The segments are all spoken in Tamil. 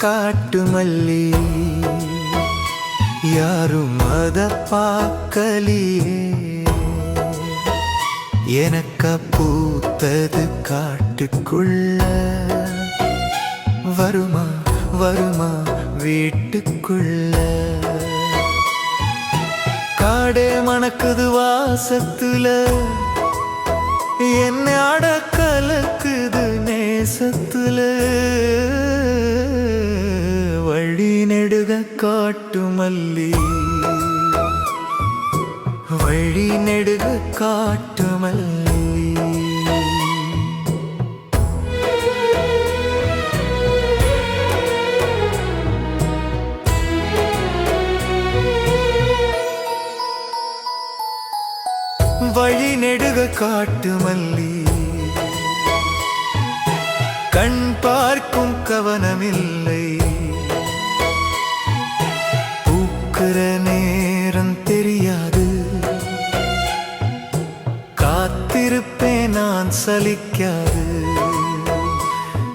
வழி காட்டு மல்லி யாரும் அத பார்க்கலியே. எனக்க பூத்தது காட்டுக்குள்ள. வருமா வருமா வீட்டுக்குள்ள. காடே மணக்குது வாசத்துல. என்ன அடக்கலக்குது நேசத்துல. காட்டுமல்லி. வழி நெடுக காட்டுமல்லி. வழி நெடுக காட்டுமல்லி. கண் பார்க்கும் கவனமில்லை. சலிக்காது.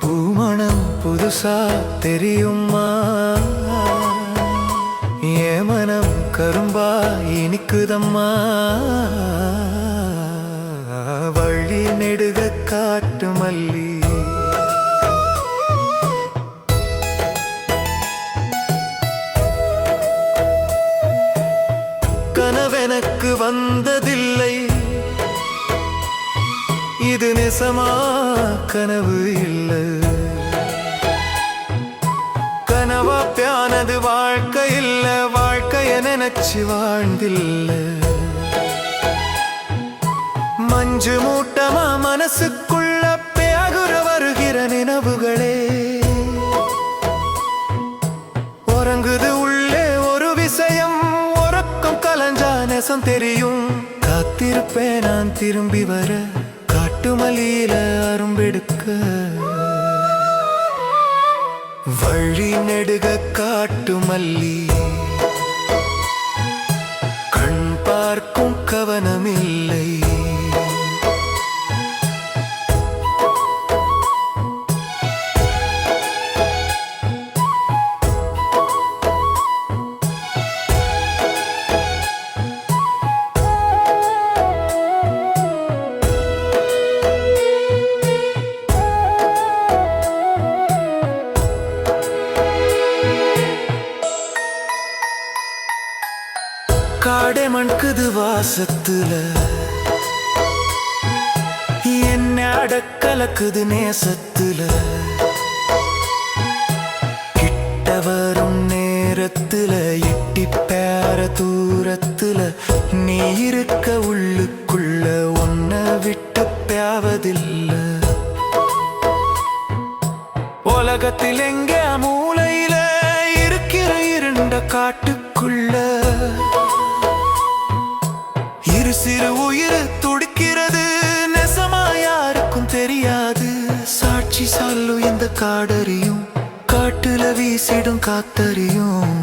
பூமணம் புதுசா தெரியுமா? என் மனம் கரும்பா இனிக்குதம்மா? வழி நெடுக காட்டு மல்லி. கனவெனக்கு வந்ததில்லை. இது நெசமா? கனவு இல்லை. கனவா பியானது வாழ்க்கை இல்ல. வாழ்க்கைய நினைச்சு வாழ்ந்தில்ல. மஞ்சு மூட்டமா மனசுக்குள்ள பேகுற வருகிற நினைவுகளே. உறங்குது உள்ளே ஒரு விஷயம். உறக்கம் கலஞ்சா நெசம் தெரியும். காத்திருப்பேன் நான் திரும்பி வர. காட்டுமலியில அரும்பெடுக்க. வழி நெடுக காட்டுமல்லி கண் பார்க்கும் கவனமில்லை. வாசத்துல என்ன அடக்கலக்குது நேசத்துல? கிட்ட வரும் நேரத்துல எட்டி பேர தூரத்துல நீ இருக்க உள்ளுக்குள்ள ஒன்ன விட்டு பேவதில்ல. உலகத்தில் எங்க மூலையில இருக்கிற இருண்ட காட்டுக்குள்ள சிறு சிறு உயிர் துடிக்கிறது. நெசமா யாருக்கும் தெரியாது. சாட்சி சொல்லு இந்த காடறியும் காட்டுல வீசிடும் காத்தறியும்.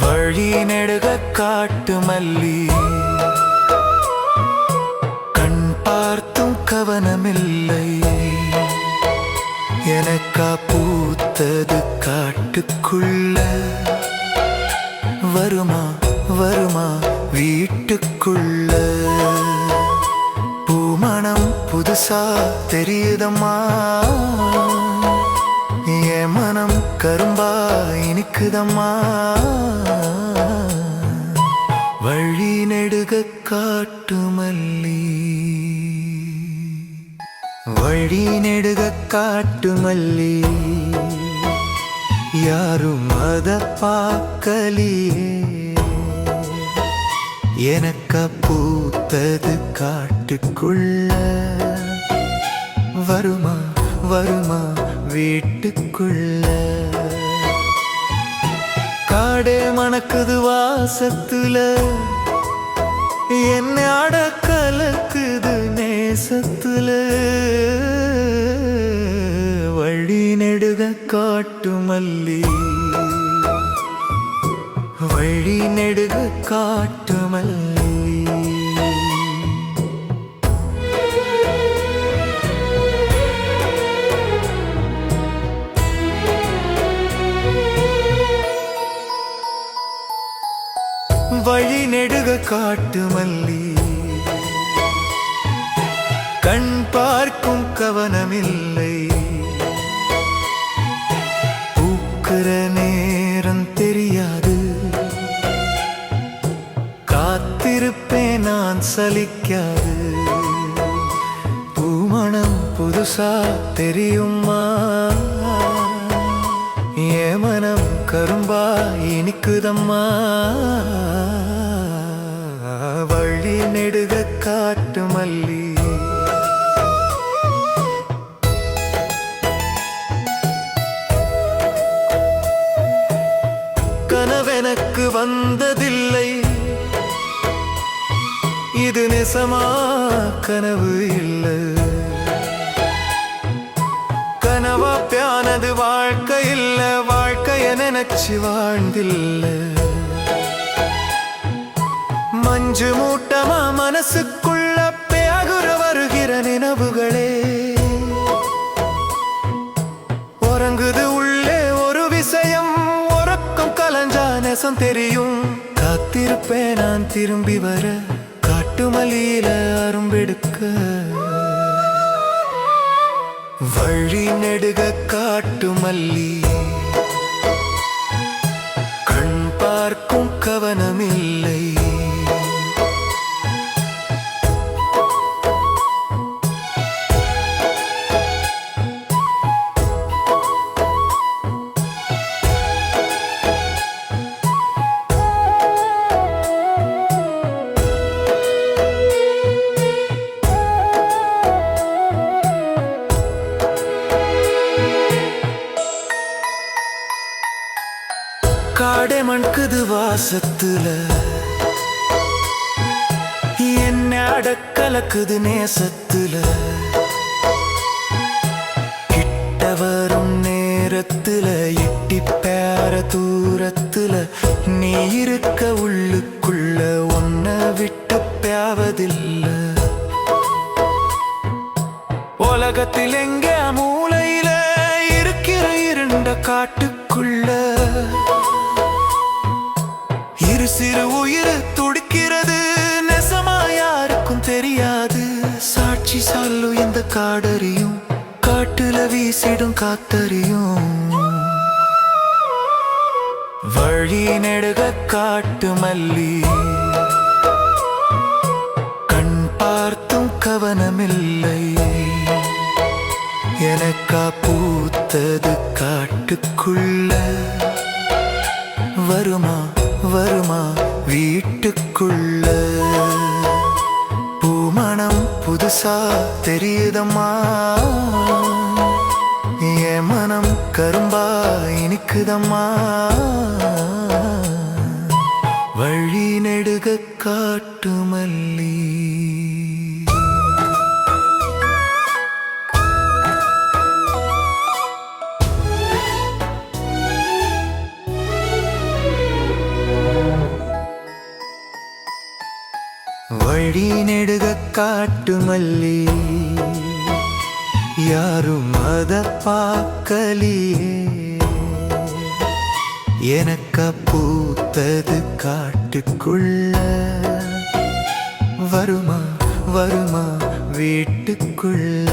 வழி நெடுக காட்டு மல்லி. கண் பார்த்தும் கவனமில்லை. எனக்கா பூத்தது காட்டுக்குள்ள. வருமா? வருமா வீட்டுக்குள்ள? பூமணம் புதுசா தெரியுதம்மா? என் மனம் கரும்பா இனிக்குதம்மா? வழி நெடுக காட்டு மல்லி. வழி நெடுக காட்டு மல்லி. யாரும் அத பார்க்கலியே. எனக்க பூத்தது காட்டுக்குள்ள. வருமா வருமா வீட்டுக்குள்ள. காடே மணக்குது வாசத்துல. என்ன அட கலக்குது நேசத்துல. வழி நெடுக காட்டு மல்லி. வழி நெடுக காட்டு வழி நெடுக காட்டு மல்லி. கண் பார்க்கும் கவனமில்லை. பூக்கிற நேரம் தெரியாது. காத்திருப்பேன் நான் சலிக்காது. பூமணம் புதுசா தெரியுமா? கேக்குதம்மா. வழி நெடுக காட்டு மல்லி. கனவெனக்கு வந்ததில்லை. இது நெசமா கனவு இல்லை. கனவா பியானது வாழ்க்கை இல்லை. நினைச்சு வாழ்ந்தில்ல. மஞ்சு மூட்டமா மனசுக்குள்ள பேகுற வருகிற நினைவுகளே. உறங்குது உள்ளே ஒரு விஷயம் உறக்கம் கலஞ்சா நெசம் தெரியும். காத்திருப்பேன் நான் திரும்பி வர காட்டுமலியில அரும்பெடுக்க. வழி நெடுக காட்டுமல்லி. மல்லி பார்க்கும் கவனமில்லை. கடக்கலக்குது நேசத்துல. கிட்ட வரும் நேரத்துல எட்டி பேர தூரத்துல. நீ இருக்க உள்ளுக்குள்ள ஒன்ன விட்டு பேவதில்ல. உலகத்தில் எங்க மூலையில இருக்கிற இருண்ட காட்டுக்குள்ள. இரு சிறு உயிர் சொல்லு இந்த காடறியும் காட்டுல வீசிடும் காத்தறியும். வழி நெடுக காட்டு மல்லி. கண் பார்த்தும் கவனமில்லை. எனக்கா பூத்தது காட்டுக்குள்ள. வருமா வருமா வீட்டுக்குள்ள. புதுசா தெரியுதம்மா. என் மனம் கரும்பா இனிக்குதம்மா. வழி நெடுக காட்டு மல்லி. நெடுக காட்டு மல்லி யாரும் அத பார்க்கலியே. எனக்க பூத்தது காட்டுக்குள்ள. வருமா வருமா வீட்டுக்குள்ள.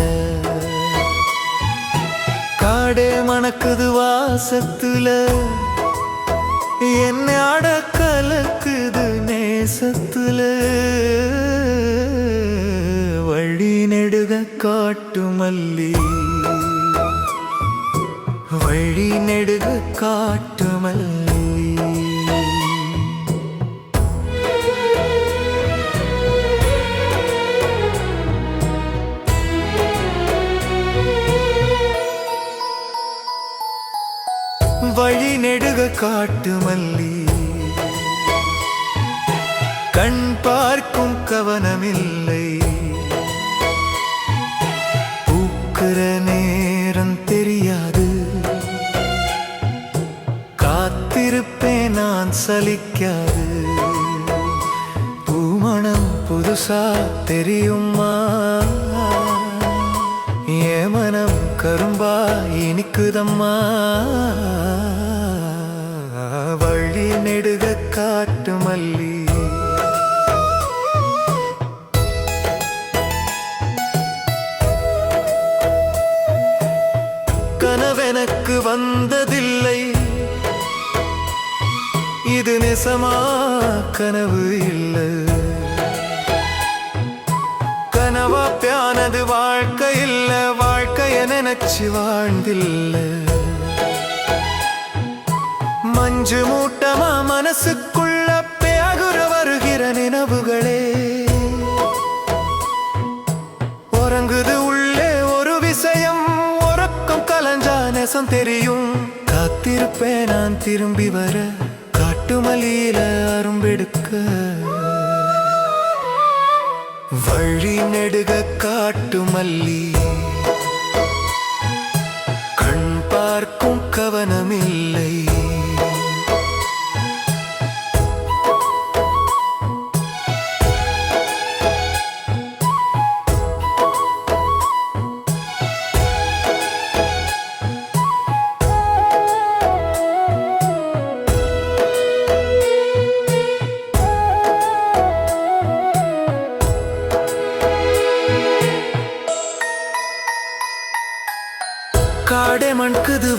காடே மணக்குது வாசத்துல. என்ன அட மல்லி. வழி நெடுக காட்டு மல்லி. வழி நெடுக காட்டு மல்லி. கண் பார்க்கும் கவனமில்லை. சலிக்காது. பூமணம் புதுசா தெரியுமா? என் மனம் கரும்பா இனிக்குதம்மா? வழி நெடுக காட்டு மல்லி நினைச்சு வாழ்ந்தில்ல மஞ்சு மூட்டமா மனசுக்குள்ள பேகுற வருகிற நினைவுகளே உறங்குது உள்ளே ஒரு விஷயம் உறக்கம் கலஞ்சா நெசம் தெரியும் காத்திருப்பேன் நான் திரும்பி வர காட்டுமலியில அரும்பெடுக்க வழி நெடுக காட்டு பார்க்கும்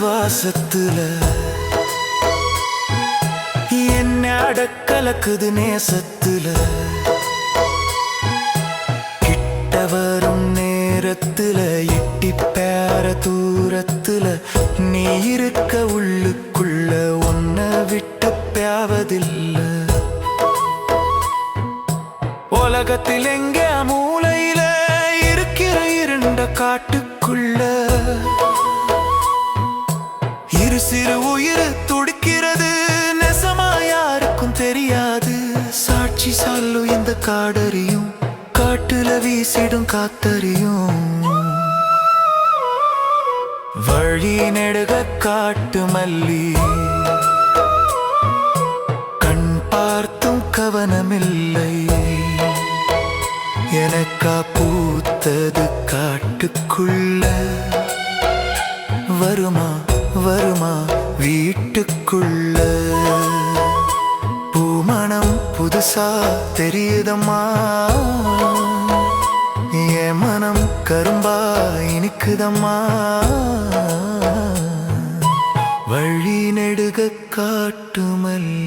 வாசத்துல என்ன அடக்கலக்குது நேசத்துல? கிட்ட வரும் நேரத்துல எட்டி பேர தூரத்துல நீ இருக்க உள்ளுக்குள்ள ஒன்ன விட்டு பேவதில்ல. உலகத்தில் எங்க மூலையில இருக்கிற இருண்ட காட்டு சிறு சிறு உயிர் துடிக்கிறது. நெசமா யாருக்கும் தெரியாது. சாட்சி சாலு இந்த காடறியும். காட்டுல வீசிடும் காத்தறியும். வழி நெடுக காட்டு மல்லி. கண் பார்த்தும் கவனமில்லை. எனக்கா பூத்தது காட்டுக்குள்ள. வருமா? வருமா வீட்டுக்குள்ள? பூமணம் புதுசா தெரியுதம்மா? என் மனம் கரும்பா இனிக்குதம்மா? வழி நெடுக காட்டுமல்ல.